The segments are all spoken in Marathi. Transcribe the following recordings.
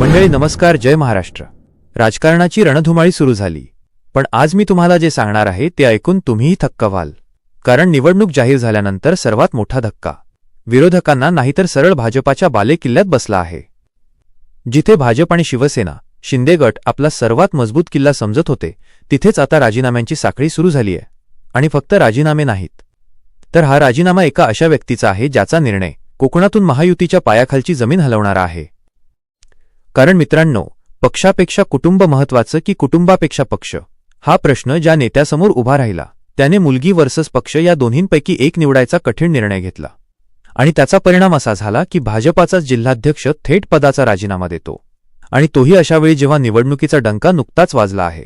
मंडळी नमस्कार जय महाराष्ट्र. राजकारणाची रणधुमाळी सुरू झाली. पण आज मी तुम्हाला जे सांगणार आहे ते ऐकून तुम्हीही थक्क व्हाल. कारण निवडणूक जाहीर झाल्यानंतर सर्वात मोठा धक्का. विरोधकांना नाहीतर सरळ भाजपाच्या बालेकिल्ल्यात बसला आहे. जिथे भाजप आणि शिवसेना शिंदे गट आपला सर्वात मजबूत किल्ला समजत होते तिथेच आता राजीनाम्यांची साखळी सुरू झाली आहे. आणि फक्त राजीनामे नाहीत. तर हा राजीनामा एका अशा व्यक्तीचा आहे ज्याचा निर्णय कोकणातून महायुतीच्या पायाखालची जमीन हलवणारा आहे. कारण मित्रांनो पक्षापेक्षा कुटुंब महत्वाचं की कुटुंबापेक्षा पक्ष? हा प्रश्न ज्या नेत्यासमोर उभा राहिला त्याने मुलगी वर्सस पक्ष या दोन्हींपैकी एक निवडायचा कठीण निर्णय घेतला. आणि त्याचा परिणाम असा झाला की भाजपाचाच जिल्हाध्यक्ष थेट पदाचा राजीनामा देतो. आणि तोही अशावेळी जेव्हा निवडणुकीचा डंका नुकताच वाजला आहे.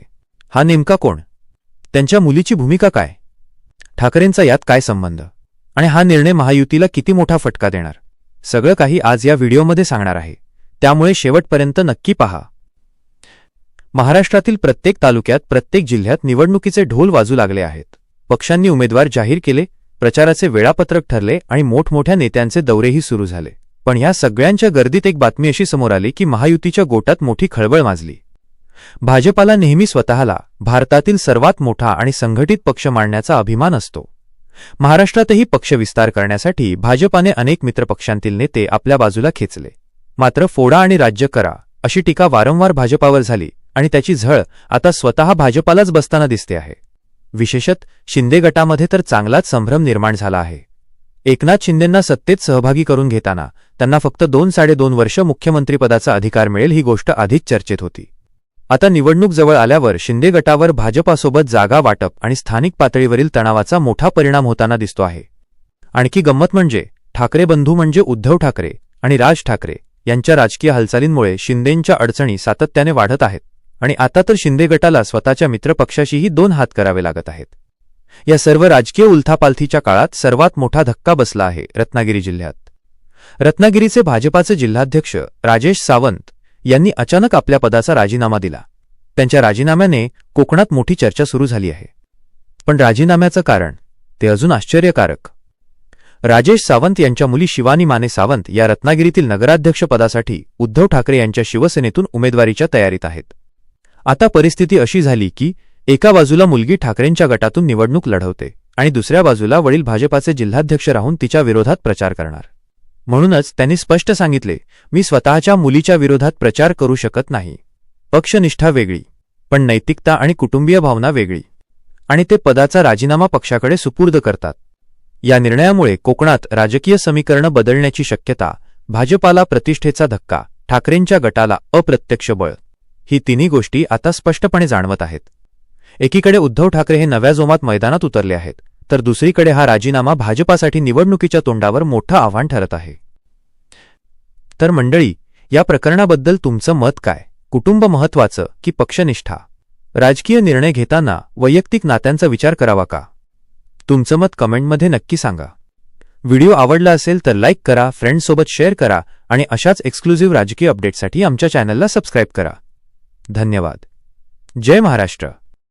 हा नेमका कोण? त्यांच्या मुलीची भूमिका काय? ठाकरेंचा यात काय संबंध? आणि हा निर्णय महायुतीला किती मोठा फटका देणार? सगळं काही आज या व्हिडिओमध्ये सांगणार आहे. त्यामुळे शेवटपर्यंत नक्की पहा. महाराष्ट्रातील प्रत्येक तालुक्यात प्रत्येक जिल्ह्यात निवडणुकीचे ढोल वाजू लागले आहेत. पक्षांनी उमेदवार जाहीर केले प्रचाराचे वेळापत्रक ठरले आणि मोठमोठ्या नेत्यांचे दौरेही सुरू झाले. पण या सगळ्यांच्या गर्दीत एक बातमी अशी समोर आली की महायुतीच्या गोटात मोठी खळबळ माजली. भाजपाला नेहमी स्वतःला भारतातील सर्वात मोठा आणि संघटित पक्ष मांडण्याचा अभिमान असतो. महाराष्ट्रातही पक्षविस्तार करण्यासाठी भाजपाने अनेक मित्रपक्षांतील नेते आपल्या बाजूला खेचले. मात्र फोडा आणि राज्य करा अशी टीका वारंवार भाजपावर झाली आणि त्याची झळ आता स्वतः भाजपालाच बसताना दिसते आहे. विशेषत शिंदे गटामध्ये तर चांगलाच संभ्रम निर्माण झाला आहे. एकनाथ शिंदेंना सत्तेत सहभागी करून घेताना त्यांना फक्त दोन साडेदोन वर्ष मुख्यमंत्रीपदाचा अधिकार मिळेल ही गोष्ट आधीच चर्चेत होती. आता निवडणूक जवळ आल्यावर शिंदे गटावर भाजपासोबत जागा वाटप आणि स्थानिक पातळीवरील तणावाचा मोठा परिणाम होताना दिसतो आहे. आणखी गंमत म्हणजे ठाकरे बंधू म्हणजे उद्धव ठाकरे आणि राज ठाकरे यांच्या राजकीय हालचालींमुळे शिंदेंच्या अडचणी सातत्याने वाढत आहेत आणि आता तर शिंदे गटाला स्वतःच्या मित्रपक्षाशीही दोन हात करावे लागत आहेत. या सर्व राजकीय उलथापालथीच्या काळात सर्वात मोठा धक्का बसला आहे रत्नागिरी जिल्ह्यात. रत्नागिरीचे भाजपाचे जिल्हाध्यक्ष राजेश सावंत यांनी अचानक आपल्या पदाचा राजीनामा दिला. त्यांच्या राजीनाम्याने कोकणात मोठी चर्चा सुरू झाली आहे. पण राजीनाम्याचं कारण ते अजून आश्चर्यकारक राजेश सावंत यांच्या मुली शिवानी माने सावंत या रत्नागिरीतील नगराध्यक्षपदासाठी उद्धव ठाकरे यांच्या शिवसेनेतून उमेदवारीच्या तयारीत आहेत. आता परिस्थिती अशी झाली की एका बाजूला मुलगी ठाकरेंच्या गटातून निवडणूक लढवते आणि दुसऱ्या बाजूला वडील भाजपाचे जिल्हाध्यक्ष राहून तिच्या विरोधात प्रचार करणार. म्हणूनच त्यांनी स्पष्ट सांगितले मी स्वतःच्या मुलीच्या विरोधात प्रचार करू शकत नाही. पक्षनिष्ठा वेगळी पण नैतिकता आणि कुटुंबीय भावना वेगळी. आणि ते पदाचा राजीनामा पक्षाकडे सुपूर्द करतात. या निर्णयामुळे कोकणात राजकीय समीकरणं बदलण्याची शक्यता भाजपाला प्रतिष्ठेचा धक्का ठाकरेंच्या गटाला अप्रत्यक्ष बळ. ही तिन्ही गोष्टी आता स्पष्टपणे जाणवत आहेत. एकीकडे उद्धव ठाकरे हे नव्या जोमात मैदानात उतरले आहेत तर दुसरीकडे हा राजीनामा भाजपासाठी निवडणुकीच्या तोंडावर मोठं आव्हान ठरत आहे. तर मंडळी या प्रकरणाबद्दल तुमचं मत काय? कुटुंब महत्वाचं की पक्षनिष्ठा? राजकीय निर्णय घेताना वैयक्तिक नात्यांचा विचार करावा का? तुमचं मत कमेंटमध्ये नक्की सांगा. व्हिडिओ आवडला असेल तर लाईक करा फ्रेंड्ससोबत शेअर करा आणि अशाच एक्सक्लुझिव्ह राजकीय अपडेटसाठी आमच्या चॅनलला सबस्क्राईब करा. धन्यवाद. जय महाराष्ट्र.